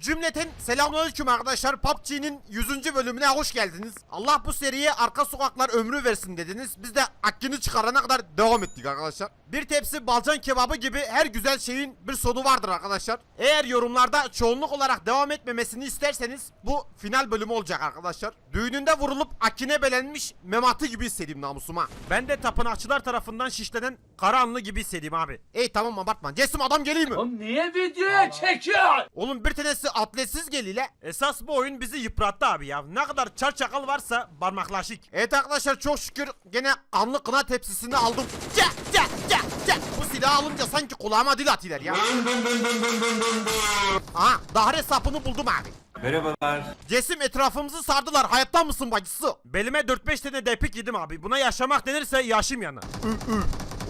Cümleten selamünaleyküm arkadaşlar. PUBG'nin 100. bölümüne hoş geldiniz. Allah bu seriye arka sokaklar ömrü versin dediniz. Biz de hakkını çıkarana kadar devam ettik arkadaşlar. Bir tepsi balcan kebabı gibi her güzel şeyin bir sonu vardır arkadaşlar. Eğer yorumlarda çoğunluk olarak devam etmemesini isterseniz bu final bölümü olacak arkadaşlar. Düğününde vurulup akine belenmiş mematı gibi hissedeyim namusuma. Ben de tapınakçılar tarafından şişlenen Karahanlı gibi hissedeyim abi. Ey tamam abartma. Cesim adam geleyim mi? Oğlum niye video çekiyor? Oğlum bir tanesi atletsiz geliyle. Esas bu oyun bizi yıprattı abi ya. Ne kadar çar çakal varsa parmaklaşık. Evet arkadaşlar çok şükür gene kanlı kına tepsisini aldım. Ce ce ce ce. Bu silahı alınca sanki kulağıma dil atıyorlar ya. Aha dahre sapını buldum abi. Merhabalar. Cesim etrafımızı sardılar. Hayatta mısın bacısı? Belime 4-5 tane depik yedim abi. Buna yaşamak denirse yaşım yana.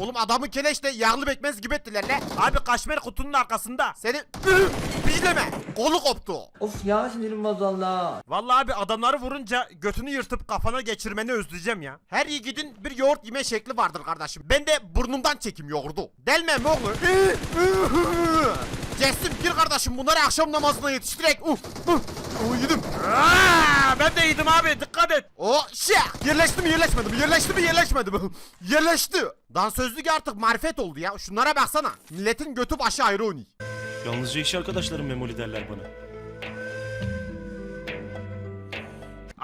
Oğlum adamı keleşle yağlı bekmez gibi ettiler le. Abi kaşmer kutunun arkasında. Seni pijleme. Kolu koptu. Of ya sinirim bozuldu. Vallahi abi adamları vurunca götünü yırtıp kafana geçirmeni özleyeceğim ya. Her yiğidin bir yoğurt yeme şekli vardır kardeşim. Ben de burnumdan çekim yoğurdu. Delme mi oğlum? Cesim gir kardeşim bunları akşam namazına yetiştirek. Uh, uh, uh, yedim. Aa, ben de yedim abi dikkat et. O şey yerleşti mi yerleşmedi mi yerleşti mi yerleşmedi mi yerleşti. Dansözlük artık marifet oldu ya şunlara baksana milletin götü başı ayrı oynuyor. Yalnızca iş arkadaşlarım memoli derler bana.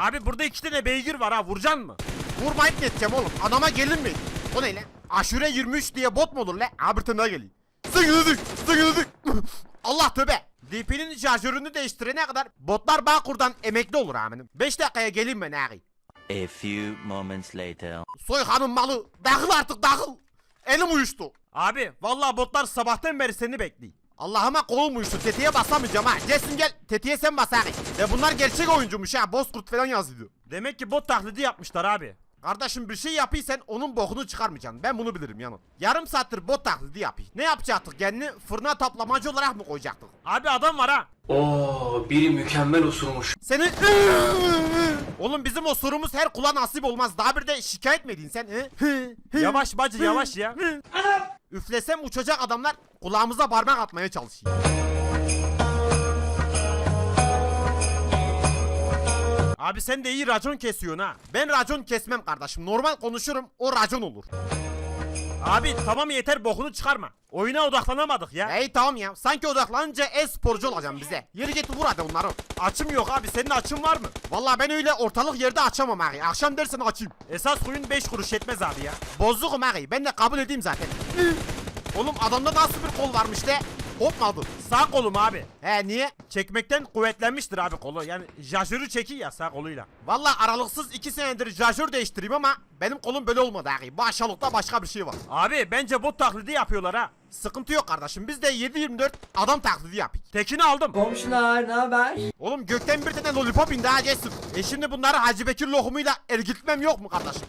Abi burada iki tane beygir var ha vuracaksın mı? Vurmayıp geçeceğim oğlum adama gelin mi? O ne lan? Aşure 23 diye bot mu olur lan? Abi bir tane daha geleyim. Sıkıldık sıkıldık. Allah tövbe. DP'nin şarjörünü değiştirene kadar botlar Bağkur'dan emekli olur amirim. 5 dakikaya geleyim ben ağabey. A few moments later. Soykanın malı. Dağıl artık dağıl. Elim uyuştu. Abi vallahi botlar sabahtan beri seni bekliyor. Allah'ıma kolum uyuştu. Tetiğe basamayacağım ha. Gelsin gel. Tetiğe sen bas abi. Ve bunlar gerçek oyuncumuş ha. Bozkurt falan yazıyor. Demek ki bot taklidi yapmışlar abi. Kardeşim bir şey yapıysan onun bokunu çıkarmayacaksın. Ben bunu bilirim yanım. Yarım saattir bot taklidi yapıyor. Ne yapacaktık kendini? Fırına toplamacı olarak mı koyacaktık? Abi adam var ha. Oo, biri mükemmel osurmuş. Seni... Oğlum bizim osurumuz her kula nasip olmaz. Daha bir de şikayet mi edin sen? Yavaş bacı yavaş ya. Üflesem uçacak adamlar kulağımıza parmak atmaya çalışıyor. Abi sen de iyi racon kesiyorsun ha. Ben racon kesmem kardeşim. Normal konuşurum o racon olur. Abi tamam yeter bokunu çıkarma. Oyuna odaklanamadık ya. Ey tamam ya. Sanki odaklanınca e-sporcu olacağım bize. Yürü git vur hadi onları. Açım yok abi senin açın var mı? Vallahi ben öyle ortalık yerde açamam ağabey. Akşam dersen açayım. Esas kuyun 5 kuruş etmez abi ya. Bozukum ağabey. Ben de kabul edeyim zaten. Oğlum adamda nasıl bir kol varmış de. Kopmadı. Sağ kolum abi. He niye? Çekmekten kuvvetlenmiştir abi kolu. Yani jajörü çekiyor ya sağ koluyla. Vallahi aralıksız iki senedir şarjör değiştireyim ama benim kolum böyle olmadı ağabey. Bu aşağılıkta başka bir şey var. Abi bence bot taklidi yapıyorlar ha. Sıkıntı yok kardeşim. Biz de 7-24 adam taklidi yapıyoruz. Tekini aldım. Komşular ne haber? Oğlum gökten bir tane lollipop indi ha Cesur. E şimdi bunları Hacı Bekir lokumuyla ergitmem yok mu kardeşim?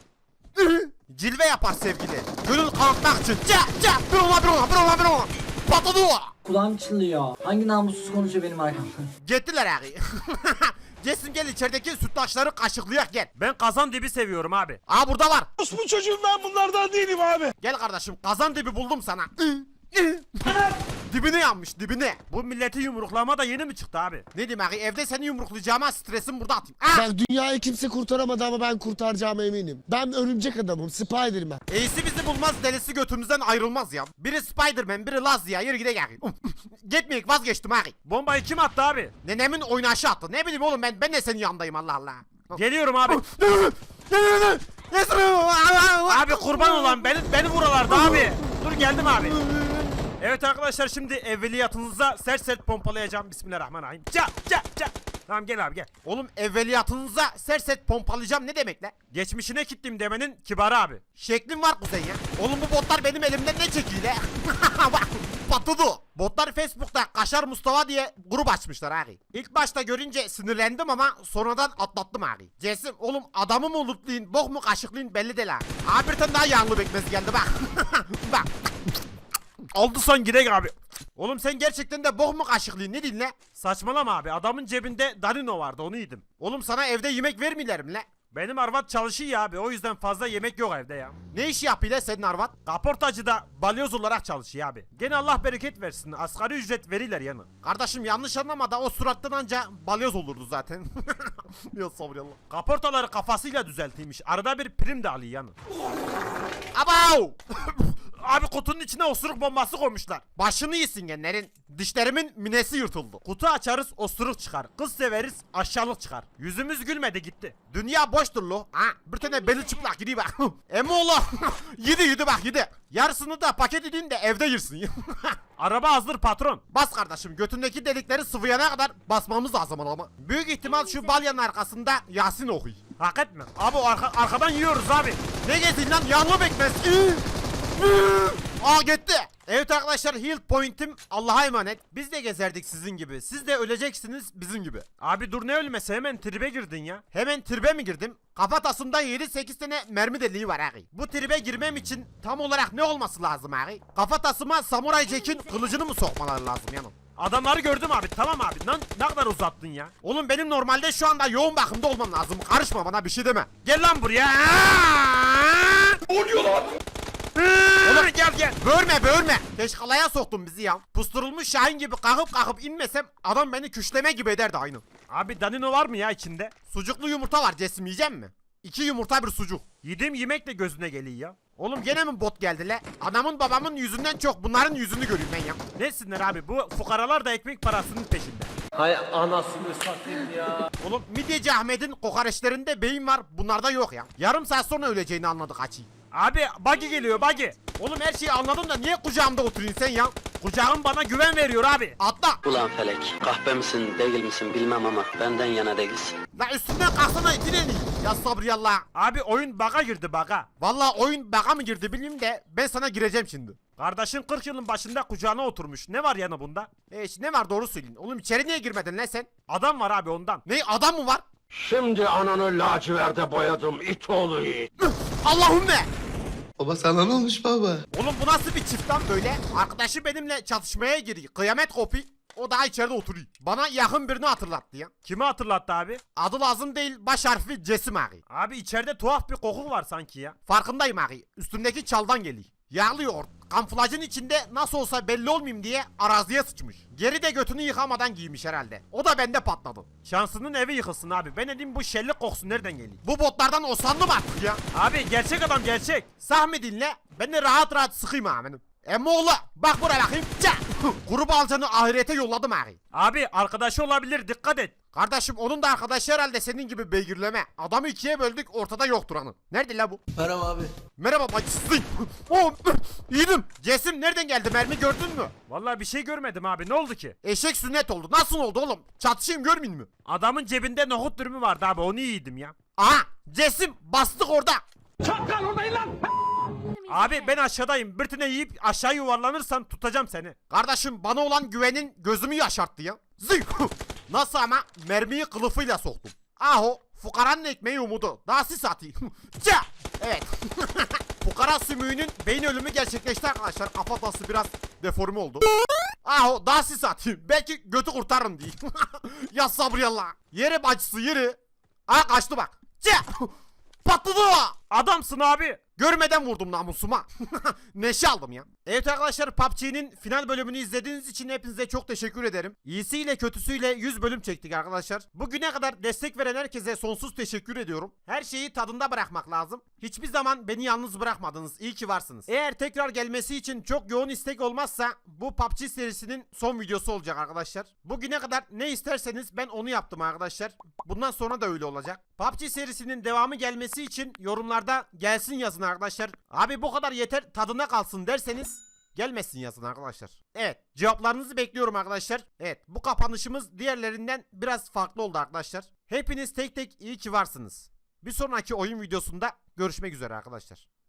Cilve yapar sevgili. Gönül kanatmak için. Ça ça. Bir ona bir ona bir ona bir ona. Patladı o. Kulağım çınlıyor. Hangi namussuz konuşuyor benim arkamda? Gittiler ağabey. Cesim gel içerideki sütlaçları kaşıklayak gel. Ben kazan dibi seviyorum abi. Aa burada var. Bu çocuğum ben bunlardan değilim abi. Gel kardeşim kazan dibi buldum sana. Dibine yanmış dibine. Bu milleti yumruklama da yeni mi çıktı abi? Ne diyeyim ağabey evde seni yumruklayacağıma stresim burada atayım. Ah! Bak dünyayı kimse kurtaramadı ama ben kurtaracağıma eminim. Ben örümcek adamım, Spiderman. İyisi bizi bulmaz delisi götümüzden ayrılmaz ya. Biri Spiderman biri Laz ya yürü gidelim. Gitmeyek vazgeçtim ağabey. Bombayı kim attı abi? Nenemin oynaşı attı. Ne bileyim oğlum ben ben de senin yanındayım Allah Allah. Geliyorum abi. abi kurban olan beni beni vuralardı abi. Dur geldim abi. Evet arkadaşlar şimdi evveliyatınıza sert sert pompalayacağım. Bismillahirrahmanirrahim. Ça ça ça. Tamam gel abi gel. Oğlum evveliyatınıza serset pompalayacağım ne demek lan? Geçmişine gittim demenin kibarı abi. Şeklim var kuzen ya. Oğlum bu botlar benim elimden ne çekiyor lan? Bak patladı. Botlar Facebook'ta Kaşar Mustafa diye grup açmışlar abi. İlk başta görünce sinirlendim ama sonradan atlattım abi. Cesim oğlum adamı mı lootlayın bok mu kaşıklayın belli değil ha. Abi bir tane daha yağlı bekmez geldi bak. bak. Aldı son gidek abi. Oğlum sen gerçekten de bok mu kaşıklayın ne lan? Saçmalama abi adamın cebinde Danino vardı onu yedim. Oğlum sana evde yemek vermiyorlar mi lan? Benim arvat çalışıyor abi o yüzden fazla yemek yok evde ya. Ne iş yapıyla senin arvat? Kaportacıda balyoz olarak çalışıyor abi. Gene Allah bereket versin asgari ücret verirler yani. Kardeşim yanlış anlama da o surattan anca balyoz olurdu zaten. ya sabırallah. Kaportaları kafasıyla düzeltiymiş. Arada bir prim de alıyor yani. Abav! Abi kutunun içine osuruk bombası koymuşlar. Başını yesin genlerin. Dişlerimin minesi yırtıldı. Kutu açarız osuruk çıkar. Kız severiz aşağılık çıkar. Yüzümüz gülmedi gitti. Dünya boştur lo. Ha, bir tane beli çıplak gidiyor bak. Emoğlu. yedi yedi bak yedi. Yarısını da paket edin de evde yırsın. Araba hazır patron. Bas kardeşim götündeki delikleri sıvayana kadar basmamız lazım ama. Büyük ihtimal şu balyanın arkasında Yasin okuyor. Hak etme. Abi arka- arkadan yiyoruz abi. Ne gezdin lan yanlı bekmez. Aa gitti. Evet arkadaşlar heal point'im Allah'a emanet. Biz de gezerdik sizin gibi. Siz de öleceksiniz bizim gibi. Abi dur ne ölmesi hemen tribe girdin ya. Hemen tribe mi girdim? Kafatasında 7-8 tane mermi deliği var ağabey. Bu tribe girmem için tam olarak ne olması lazım ağabey? Kafatasıma Samuray Jack'in kılıcını mı sokmaları lazım yanım? Adamları gördüm abi tamam abi. Lan ne kadar uzattın ya. Oğlum benim normalde şu anda yoğun bakımda olmam lazım. Karışma bana bir şey deme. Gel lan buraya. Ne oluyor lan? Oğlum gel gel. Böğürme böğürme. Teşkalaya soktun bizi ya. Pusturulmuş şahin gibi kalkıp kalkıp inmesem adam beni küşleme gibi ederdi aynı. Abi Danino var mı ya içinde? Sucuklu yumurta var Cesim yiyecek mi? İki yumurta bir sucuk. Yediğim yemek de gözüne geliyor ya. Oğlum gene mi bot geldi le? Anamın babamın yüzünden çok bunların yüzünü görüyorum ben ya. Nesinler abi bu fukaralar da ekmek parasının peşinde. Hay anasını satayım ya. Oğlum Midyeci Ahmet'in kokoreçlerinde beyin var bunlarda yok ya. Yarım saat sonra öleceğini anladık açıyı. Abi buggy geliyor buggy. Oğlum her şeyi anladım da niye kucağımda oturuyorsun sen ya? Kucağım bana güven veriyor abi. Atla. Ulan Felek, kahpe misin değil misin bilmem ama benden yana değilsin. La üstünden kalksana itileni. Ya sabriyallah. Abi oyun baga girdi baga. Valla oyun baka mı girdi bileyim de ben sana gireceğim şimdi. Kardeşin 40 yılın başında kucağına oturmuş. Ne var yanı bunda? E işte ne var doğru söyleyin. Oğlum içeri niye girmedin lan sen? Adam var abi ondan. Ne adam mı var? Şimdi ananı laciverde boyadım it oğlu it. Allahümme. Baba sana ne olmuş baba? Oğlum bu nasıl bir çift lan böyle? Arkadaşı benimle çatışmaya giriyor. Kıyamet kopi. O daha içeride oturuyor. Bana yakın birini hatırlattı ya. Kimi hatırlattı abi? Adı lazım değil baş harfi Cesim ağabey. Abi içeride tuhaf bir koku var sanki ya. Farkındayım ağabey. Üstümdeki çaldan geliyor. Yağlıyor. Kamuflajın içinde nasıl olsa belli olmayayım diye araziye sıçmış. Geri de götünü yıkamadan giymiş herhalde. O da bende patladı. Şansının evi yıkılsın abi. Ben dedim bu şellik kokusu nereden geliyor? Bu botlardan osanlı mı artık ya? Abi gerçek adam gerçek. Sahmi dinle. Ben de rahat rahat sıkayım amenim. Emmoğlu bak buraya bakayım. Ça! Kuru balcanı ahirete yolladım ağabey. Abi arkadaşı olabilir dikkat et. Kardeşim onun da arkadaşı herhalde senin gibi beygirleme. Adamı ikiye böldük ortada yoktur hanım. Nerede la bu? Merhaba abi. Merhaba bacısı. oh. Cesim nereden geldi mermi gördün mü? Vallahi bir şey görmedim abi ne oldu ki? Eşek sünnet oldu. Nasıl oldu oğlum? Çatışayım görmeyin mi? Adamın cebinde nohut dürümü vardı abi onu yedim ya. Aha Cesim bastık orada. Abi ben aşağıdayım. Bir tane yiyip aşağı yuvarlanırsan tutacağım seni. Kardeşim bana olan güvenin gözümü yaşarttı ya. Zıy. Nasıl ama mermiyi kılıfıyla soktum. Aho fukaranın ekmeği umudu. Daha siz atayım. Ça! Evet. Fukara sümüğünün beyin ölümü gerçekleşti arkadaşlar. Kafatası biraz deforme oldu. Aho daha siz atayım. Belki götü kurtarırım diye. ya sabriyallah. Yere bacısı yeri. Aa kaçtı bak. Ça! Patladı o. Adamsın abi. Görmeden vurdum namusuma. Neşe aldım ya. Evet arkadaşlar PUBG'nin final bölümünü izlediğiniz için hepinize çok teşekkür ederim. İyisiyle kötüsüyle 100 bölüm çektik arkadaşlar. Bugüne kadar destek veren herkese sonsuz teşekkür ediyorum. Her şeyi tadında bırakmak lazım. Hiçbir zaman beni yalnız bırakmadınız. İyi ki varsınız. Eğer tekrar gelmesi için çok yoğun istek olmazsa bu PUBG serisinin son videosu olacak arkadaşlar. Bugüne kadar ne isterseniz ben onu yaptım arkadaşlar. Bundan sonra da öyle olacak. PUBG serisinin devamı gelmesi için yorumlarda gelsin yazın arkadaşlar. Abi bu kadar yeter tadına kalsın derseniz gelmesin yazın arkadaşlar. Evet cevaplarınızı bekliyorum arkadaşlar. Evet bu kapanışımız diğerlerinden biraz farklı oldu arkadaşlar. Hepiniz tek tek iyi ki varsınız. Bir sonraki oyun videosunda görüşmek üzere arkadaşlar.